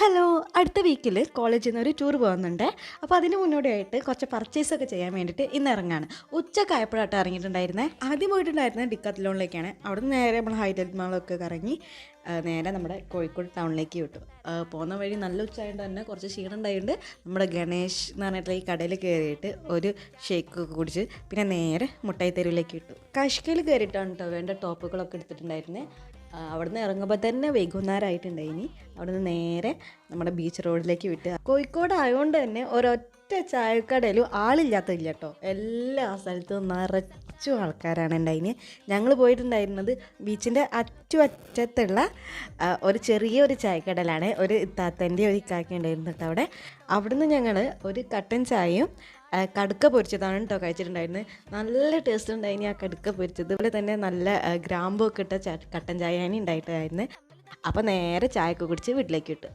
Hello അടുത്ത വീക്കിൽ കോളേജിൽ നിന്ന് ഒരു ടൂർ പോകുന്നുണ്ട്. അപ്പോൾ അതിന് മുന്നോടിയായിട്ട് കുറച്ച് പർച്ചേസ് ഒക്കെ ചെയ്യാൻ വേണ്ടിയിട്ട് ഇന്ന് ഇറങ്ങാണ്. ഉച്ചക്കായപ്പോഴായിട്ട് ഇറങ്ങിയിട്ടുണ്ടായിരുന്നത് ആദ്യം പോയിട്ടുണ്ടായിരുന്നത് ഡിക്കത്ത് ലോണിലേക്കാണ് അവിടെ നിന്ന് നേരെ നമ്മൾ ഹൈലൈറ്റ് മാളൊക്കെ കറങ്ങി നേരെ നമ്മുടെ കോഴിക്കോട് ടൗണിലേക്ക് വിട്ടു. പോകുന്ന വഴി നല്ല ഉച്ചയായതുകൊണ്ട് തന്നെ കുറച്ച് ക്ഷീണം ഉണ്ടായതുകൊണ്ട് നമ്മുടെ ഗണേഷ് എന്ന് പറഞ്ഞിട്ടുള്ള ഈ കടയിൽ കയറിയിട്ട് ഒരു ഷേക്ക് ഒക്കെ കുടിച്ച് പിന്നെ നേരെ മുട്ടായി തെരുവിലേക്ക് വിട്ടു. കഷ്കയിൽ കയറിയിട്ടാണ് കേട്ടോ വേണ്ട ടോപ്പുകളൊക്കെ എടുത്തിട്ടുണ്ടായിരുന്നത് അവിടുന്ന് ഇറങ്ങുമ്പോൾ തന്നെ വൈകുന്നേരമായിട്ടുണ്ടായിനി അവിടുന്ന് നേരെ നമ്മുടെ ബീച്ച് റോഡിലേക്ക് വിട്ട്. കോഴിക്കോട് ആയതുകൊണ്ട് തന്നെ ഒരൊറ്റ ചായക്കടയിലും ആളില്ലാത്തില്ല കേട്ടോ എല്ലാ സ്ഥലത്തും നിറച്ചു ആൾക്കാരാണ് ഉണ്ടായിന്. ഞങ്ങൾ പോയിട്ടുണ്ടായിരുന്നത് ബീച്ചിന്റെ അറ്റുവറ്റത്തുള്ള ഒരു ചെറിയ ഒരു ഒരു താത്തന്റെ ഒരു ഇക്കാക്കി ഉണ്ടായിരുന്നു കേട്ടോ അവിടെ. അവിടുന്ന് ഞങ്ങൾ ഒരു കട്ടൻ ചായയും കടുക്ക പൊരിച്ചതാണ് കേട്ടോ കഴിച്ചിട്ടുണ്ടായിരുന്നത് നല്ല ടേസ്റ്റ് ഉണ്ടായിന് ആ കടുക്ക പൊരിച്ചത്. അതുപോലെ തന്നെ നല്ല ഗ്രാമ്പൊക്കെ ഇട്ട കട്ടൻ ചായയാണ് ഉണ്ടായിട്ടായിരുന്നു. അപ്പോൾ നേരെ ചായയൊക്കെ കുടിച്ച് വീട്ടിലേക്ക് വിട്ടു.